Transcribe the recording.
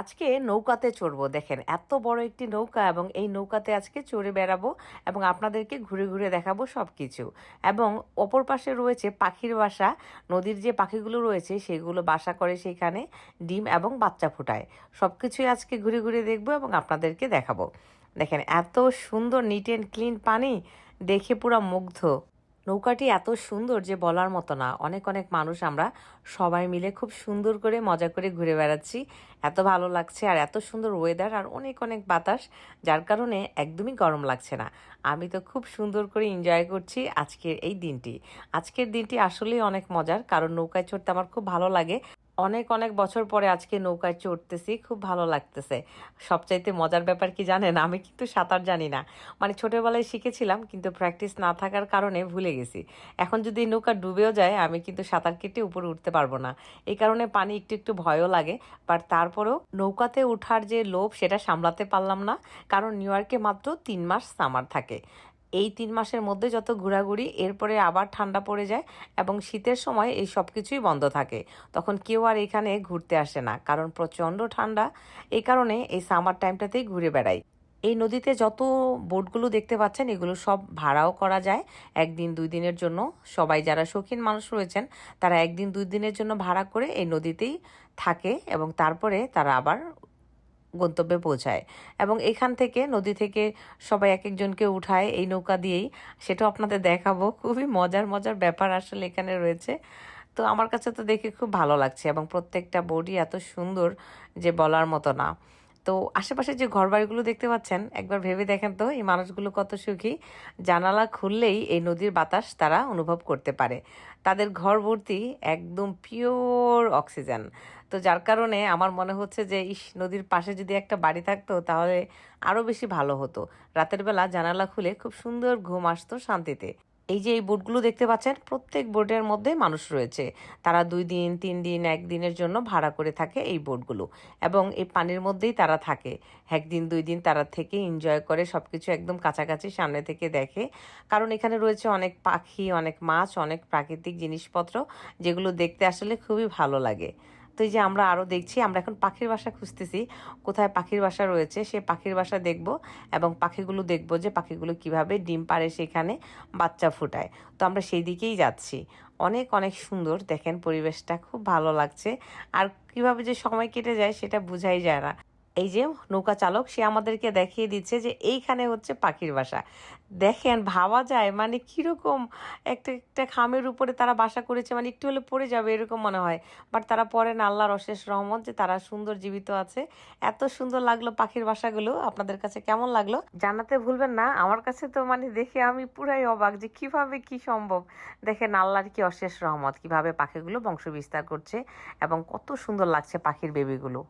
আজকে নৌকাতে চড়বো। দেখেন, এত বড় একটি নৌকা এবং এই নৌকাতে আজকে চড়ে বেড়াবো এবং আপনাদেরকে ঘুরে ঘুরে দেখাবো সব কিছু এবং অপর পাশে রয়েছে পাখির বাসা। নদীর যে পাখিগুলো রয়েছে, সেগুলো বাসা করে সেখানে ডিম এবং বাচ্চা ফোটায়। সব কিছুই আজকে ঘুরে ঘুরে দেখব এবং আপনাদেরকে দেখাবো। দেখেন, এত সুন্দর নিট অ্যান্ড ক্লিন পানি। দেখে পুরো মুগ্ধ। নৌকাটি এত সুন্দর যে বলার মতো না। অনেক অনেক মানুষ আমরা সবাই মিলে খুব সুন্দর করে মজা করে ঘুরে বেড়াচ্ছি। এত ভালো লাগছে আর এত সুন্দর ওয়েদার আর অনেক অনেক বাতাস, যার কারণে একদমই গরম লাগছে না। আমি তো খুব সুন্দর করে এনজয় করছি আজকের এই দিনটি। আজকের দিনটি আসলেই অনেক মজার, কারণ নৌকায় চড়তে আমার খুব ভালো লাগে। অনেক অনেক বছর পরে আজকে নৌকায় চড়তেছি, খুব ভালো লাগতেছে। সবচাইতে মজার ব্যাপার কি জানেন, আমি কিন্তু সাঁতার জানি না। মানে ছোটোবেলায় শিখেছিলাম, কিন্তু প্র্যাকটিস না থাকার কারণে ভুলে গেছি। এখন যদি নৌকা ডুবেও যায়, আমি কিন্তু সাঁতার কেটে উপরে উঠতে পারব না। এই কারণে পানি একটু একটু ভয়ও লাগে বাট তারপরেও নৌকাতে ওঠার যে লোভ, সেটা সামলাতে পারলাম না। কারণ নিউ ইয়র্কে মাত্র তিন মাস সামার থাকে। এই তিন মাসের মধ্যে যত ঘোরাঘুরি, এরপরে আবার ঠান্ডা পড়ে যায় এবং শীতের সময় এই সব কিছুই বন্ধ থাকে। তখন কেউ আর এখানে ঘুরতে আসে না, কারণ প্রচণ্ড ঠান্ডা। এই কারণে এই সামার টাইমটাতেই ঘুরে বেড়াই। এই নদীতে যত বোটগুলো দেখতে পাচ্ছেন, এগুলো সব ভাড়াও করা যায়। একদিন দুই দিনের জন্য সবাই যারা শৌখিন মানুষ রয়েছেন, তারা একদিন দুই দিনের জন্য ভাড়া করে এই নদীতেই থাকে এবং তারপরে তারা আবার গন্তব্যে পৌঁছায় এবং এখান থেকে নদী থেকে সবাই এক একজনকে উঠায়। এই নৌকা দিয়েই সেটাও আপনাদের দেখাবো। খুবই মজার মজার ব্যাপার আসলে এখানে রয়েছে। তো আমার কাছে তো দেখে খুব ভালো লাগছে এবং প্রত্যেকটা বোর্ডই এত সুন্দর যে বলার মতো না। তো আশেপাশে যে ঘরবাড়িগুলো দেখতে পাচ্ছেন, একবার ভেবে দেখেন তো, এই মানুষগুলো কত সুখী। জানালা খুললেই এই নদীর বাতাস তারা অনুভব করতে পারে। তাদের ঘর ভর্তি একদম পিওর অক্সিজেন। তো যার কারণে আমার মনে হচ্ছে যে, ইস, নদীর পাশে যদি একটা বাড়ি থাকতো, তাহলে আরও বেশি ভালো হতো। রাতের বেলা জানালা খুলে খুব সুন্দর ঘুম আসতো শান্তিতে। এই যে এই বোটগুলো দেখতে পাচ্ছেন, প্রত্যেক বোটের মধ্যে মানুষ রয়েছে। তারা দুই দিন, তিন দিন একদিনের জন্য ভাড়া করে থাকে এই বোটগুলো এবং এই পানির মধ্যেই তারা থাকে। একদিন, দুই দিন তারা থেকে এনজয় করে সব কিছু একদম কাছাকাছি সামনে থেকে দেখে। কারণ এখানে রয়েছে অনেক পাখি, অনেক মাছ, অনেক প্রাকৃতিক জিনিসপত্র যেগুলো দেখতে আসলে খুবই ভালো লাগে। তো এই যে আমরা আরও দেখছি, আমরা এখন পাখির বাসা খুঁজতেছি, কোথায় পাখির বাসা রয়েছে, সে পাখির বাসা দেখব এবং পাখিগুলো দেখব যে পাখিগুলো কীভাবে ডিম পারে সেখানে বাচ্চা ফুটায়। তো আমরা সেই দিকেই যাচ্ছি। অনেক অনেক সুন্দর। দেখেন পরিবেশটা, খুব ভালো লাগছে। আর কীভাবে যে সময় কেটে যায় সেটা বোঝাই যায় না। এই যে নৌকা চালক, সে আমাদেরকে দেখিয়ে দিচ্ছে যে এইখানে হচ্ছে পাখির বাসা। দেখেন, ভাবা যায় মানে কীরকম একটা একটা খামের উপরে তারা বাসা করেছে মানে একটু হলে পড়ে যাবে এরকম মনে হয়। বাট তারা পরে না, আল্লাহর অশেষ রহমত যে তারা সুন্দর জীবিত আছে। এত সুন্দর লাগল পাখির বাসাগুলো, আপনাদের কাছে কেমন লাগল জানাতে ভুলবেন না। আমার কাছে তো মানে দেখে আমি পুরাই অবাক যে কীভাবে কি সম্ভব। দেখেন, আল্লাহর কি অশেষ রহমত, কীভাবে পাখিগুলো বংশ বিস্তার করছে এবং কত সুন্দর লাগছে পাখির বেবিগুলো